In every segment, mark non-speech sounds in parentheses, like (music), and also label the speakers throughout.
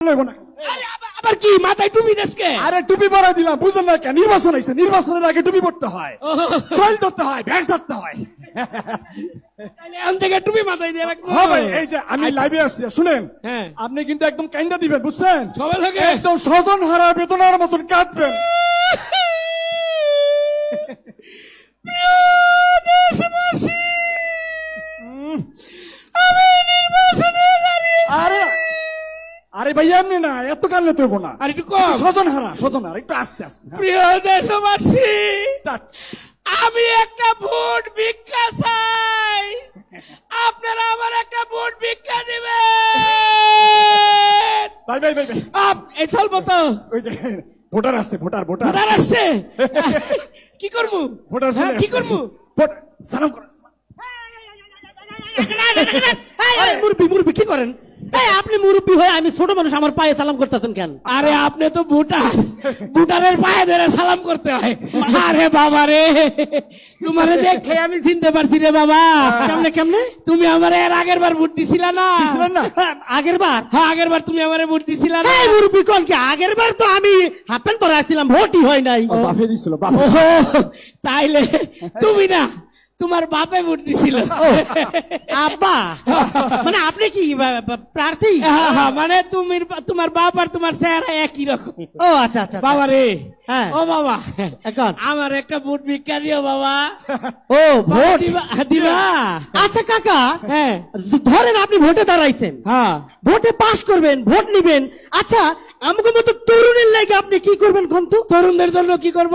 Speaker 1: লইব
Speaker 2: আবার- আবার কি? মাথায় টুপি দেশকে?
Speaker 1: আরে টুপি পরা দিলাম বুঝলেন না কেন? নির্বাচন হয়েছে নির্বাচনের আগে টুপি পড়তে হয়। সইল ধরতে হয় ভ্যাস ধরতে হয়।
Speaker 2: থেকে টুপি মাথায় দিয়ে
Speaker 1: হবে এই যে আমি লাইভে আসছি শুনেন
Speaker 2: হ্যাঁ।
Speaker 1: আপনি কিন্তু একদম কাইন্ডা দিবেন বুঝছেন?
Speaker 2: সবাই
Speaker 1: একদম স্বজন হারা বেদনার মতন কাঁদবেন। (laughs) আরে ভাইয়া এমনি না এত কানলে তো না
Speaker 2: আর একটু কম
Speaker 1: স্বজন হারা স্বজন হারা একটু আস্তে আস্তে হ্যাঁ।
Speaker 2: প্রিয় দেশবাসী আমি একটা ভোট ভিক্ষা চাই আপনারা আমার একটা ভোট ভিক্ষা দিবেন
Speaker 1: ভাই ভাই ভাই ভাই
Speaker 2: আপ এই চলবো তো
Speaker 1: ওই যে ভোটার আসছে ভোটার ভোটার
Speaker 2: ভোটার আসছে কি করব
Speaker 1: ভোটার
Speaker 2: হ্যাঁ, কি। করব
Speaker 1: সালাম করো
Speaker 3: মুরবি মুরব্বী কি করেন আপনি মুরব্বী হয়ে আমি ছোট মানুষ আমার পায়ে সালাম করতেছেন কেন?
Speaker 2: আরে আপনি তো ভুটার ভুটারের পায়ে ধরে সালাম করতে হয়। আরে বাবা রে তোমারে দেখলে আমি চিনতে পারছি রে বাবা।
Speaker 3: কেমনে কেমনে?
Speaker 2: তুমি আমার এর আগের বার ভোট দিছিলা না?
Speaker 1: দিছিলেন না?
Speaker 3: আগের বার?
Speaker 2: হ্যাঁ আগের বার তুমি আমারে ভোট দিছিলা না?
Speaker 3: এই মুরব্বী কোন কি? আগের বার তো আমি হাফ প্যান্ট পরে আসছিলাম ভোটই হয় নাই।
Speaker 1: বাপে দিছিল বাপে
Speaker 2: তাইলে তুমি না তোমার বাপে ভোট দিছিল।
Speaker 3: আব্বা? মানে আপনি কি প্রার্থী?
Speaker 2: হ্যাঁ, হ্যাঁ, মানে তুমি তোমার বাপ আর তোমার চেহারা একই রকম।
Speaker 3: ও আচ্ছা আচ্ছা
Speaker 2: বাবা রে
Speaker 3: হ্যাঁ।
Speaker 2: ও বাবা
Speaker 3: এখন?
Speaker 2: আমার একটা বুট ভিক্ষা দিও বাবা।
Speaker 3: ও ভোট?
Speaker 2: দিবা
Speaker 3: আচ্ছা কাকা
Speaker 2: হ্যাঁ।
Speaker 3: ধরেন আপনি ভোটে দাঁড়াইছেন।
Speaker 2: হ্যাঁ।
Speaker 3: ভোটে পাশ করবেন ভোট নিবেন। আচ্ছা আমাকে মতো তরুণের লাগে আপনি কি করবেন কোন
Speaker 2: তরুণদের জন্য কি করব?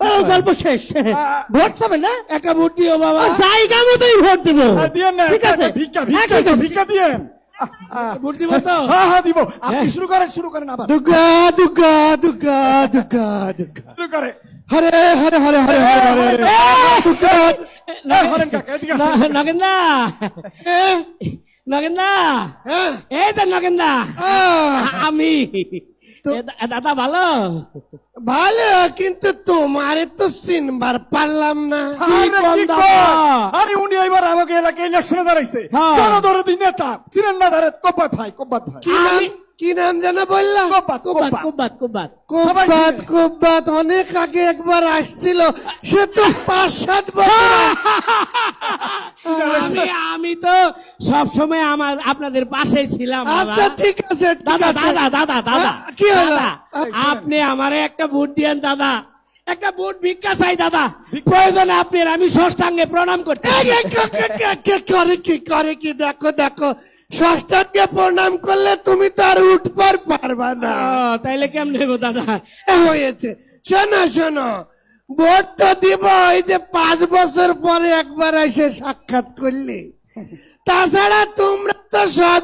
Speaker 3: গল্প শেষ। ভোট পাবেন না?
Speaker 2: একটা ভোট দিও বাবা।
Speaker 3: জায়গা মতোই ভোট দিব।
Speaker 1: হ্যাঁ,
Speaker 3: ঠিক আছে।
Speaker 1: ভিক্ষা
Speaker 3: হ্যাঁ,
Speaker 1: ভিক্ষা ভিক্ষা দিয়েন। আহ, আহ,
Speaker 2: ভোট দিব তো?
Speaker 1: হ্যাঁ হ্যাঁ দিব। আপনি শুরু করেন শুরু করেন আবার।
Speaker 4: দুর্গা দুর্গা দুর্গা দুর্গা দুর্গা
Speaker 1: শুরু করে।
Speaker 4: হরে হরে হরে হরে হরে হরে হরে। দুর্গা
Speaker 1: এই, হরেন কাকা এদিকে আসেন।
Speaker 2: নগেন্দা।
Speaker 4: এ,
Speaker 2: নগেন্দা।
Speaker 4: হ্যাঁ,
Speaker 2: এই তো নগেন্দা। আমি। দাদা ভালো?
Speaker 4: ভালো কিন্তু তোমার তো চিনবার পারলাম না।
Speaker 1: আরে উনি এবার আমাকে এলাকায় ইলেকশনে দাঁড়াইছে।
Speaker 2: হ্যাঁ।
Speaker 1: জনদরদি নেতা চিনেন না দাঁড়ে কব্বাত ভাই কব্বাত ভাই।
Speaker 4: কি নাম জানো বললাম
Speaker 1: কুব্বাত কুব্বাত
Speaker 4: কব্বাত কোব্বাত অনেক আগে একবার আসছিল। সে তো পাঁচ সাত
Speaker 2: আমি আমি তো সব সময় আমার আপনাদের পাশে ছিলাম
Speaker 4: আচ্ছা ঠিক আছে
Speaker 2: দাদা দাদা দাদা দাদা।
Speaker 4: কি হলো?
Speaker 2: আপনি আমারে একটা ভোট দিয়েন দাদা। একটা ভোট ভিক্ষা চাই দাদা। প্রয়োজনে আপনি আমি ষষ্ঠাঙ্গে প্রণাম করতে
Speaker 4: করে কি করে কি? দেখো দেখো। প্রণাম করলে তুমি তো আর উঠবার পারবা না।
Speaker 2: তাইলে কেমন নেব দাদা?
Speaker 4: হয়েছে। শোনো শোনো। ভোট তো দিব এই যে পাঁচ বছর পরে একবার এসে সাক্ষাৎ করলে। তাছাড়া তোমরা তো সব